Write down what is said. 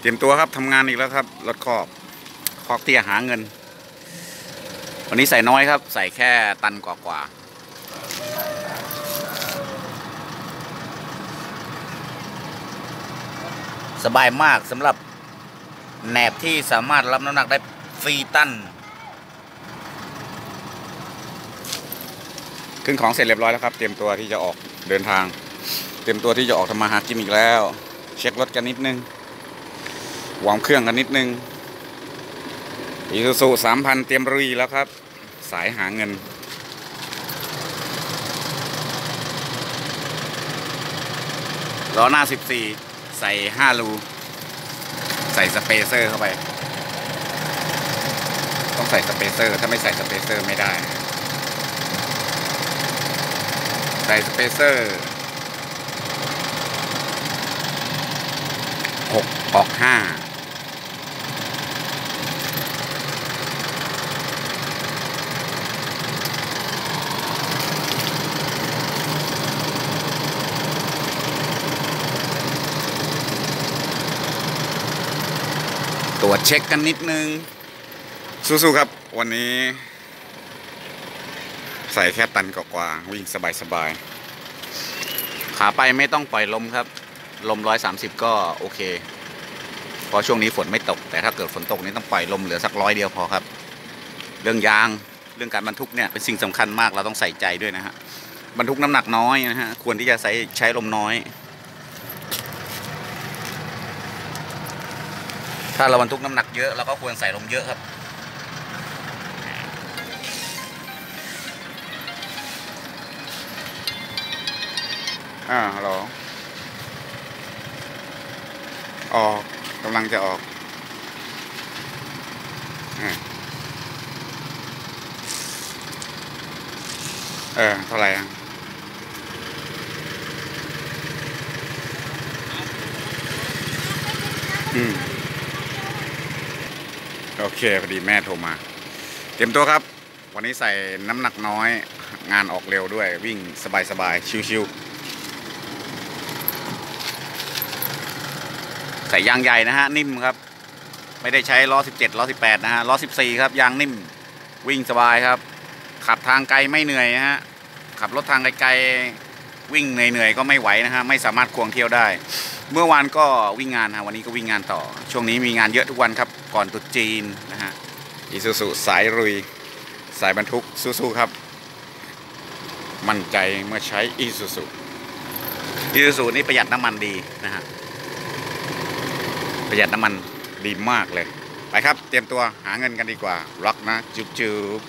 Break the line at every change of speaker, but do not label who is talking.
เตรียมตัวครับทำงานอีกแล้วครับรถคอกคอกเตี้ยหาเงิน วันนี้ใส่น้อยครับ ใส่แค่ตันกว่าๆสบายมากสำหรับแหนบที่สามารถรับน้ำหนักได้ฟรีตันขึ้นของเสร็จเรียบร้อยแล้วครับ เตรียมตัวที่จะออกเดินทาง เตรียมตัวที่จะออกทำมาหากินอีกแล้ว เช็ครถกันนิดนึง วอร์มเครื่องกันนิดนึงอีซูซูสามพันเตรียมรุยแล้วครับ สายหาเงิน ล้อหน้า14ใส่5รูใส่สเปเซอร์เข้าไป ต้องใส่สเปเซอร์ ถ้าไม่ใส่สเปเซอร์ไม่ได้ ใส่สเปเซอร์หกออกห้า ตรวจเช็คกันนิดนึง สู้ๆครับ วันนี้ ใส่แค่ตันกว่าๆวิ่งสบายๆขาไปไม่ต้องปล่อยลมครับ ลมร้อยสามสิบก็โอเคเพราะช่วงนี้ฝนไม่ตก แต่ถ้าเกิดฝนตกนี่ต้องปล่อยลมเหลือสักร้อยเดียวพอครับ เรื่องยางเรื่องการบรรทุกเนี่ยเป็นสิ่งสำคัญมากเราต้องใส่ใจด้วยนะฮะบรรทุกน้ำหนักน้อยนะฮะควรที่จะใช้ใช้ลมน้อย ถ้าเราบรรทุกน้ำหนักเยอะเราก็ควรใส่ลมเยอะครับ อ่าฮัลโหลออกกำลังจะออกเออเท่าไหร่อะอืม โอเคพอดีแม่โทรมา เตรียมตัวครับ วันนี้ใส่น้ำหนักน้อย งานออกเร็วด้วยวิ่งสบายๆ ชิวๆ ใส่ยางใหญ่นะฮะ นิ่มครับ ไม่ได้ใช้ล้อ 17ล้อ 18 นะฮะล้อ 14 ครับ ยางนิ่มวิ่งสบายครับ ขับทางไกลไม่เหนื่อยนะฮะ ขับรถทางไกลๆ วิ่งเหนื่อยๆ ก็ไม่ไหวนะฮะ ไม่สามารถควงเที่ยวได้ เมื่อวานก็วิ่งงานฮะวันนี้ก็วิ่งงานต่อ ช่วงนี้มีงานเยอะทุกวันครับก่อนตรุษจีนนะฮะอีซูซูสายรุย สายบรรทุกสู้ๆครับ มั่นใจเมื่อใช้อีซูซูอีซูซูนี่ประหยัดน้ำมันดีนะฮะประหยัดน้ำมันดีมากเลย ไปครับ เตรียมตัวหาเงินกันดีกว่ารักนะจุ๊บ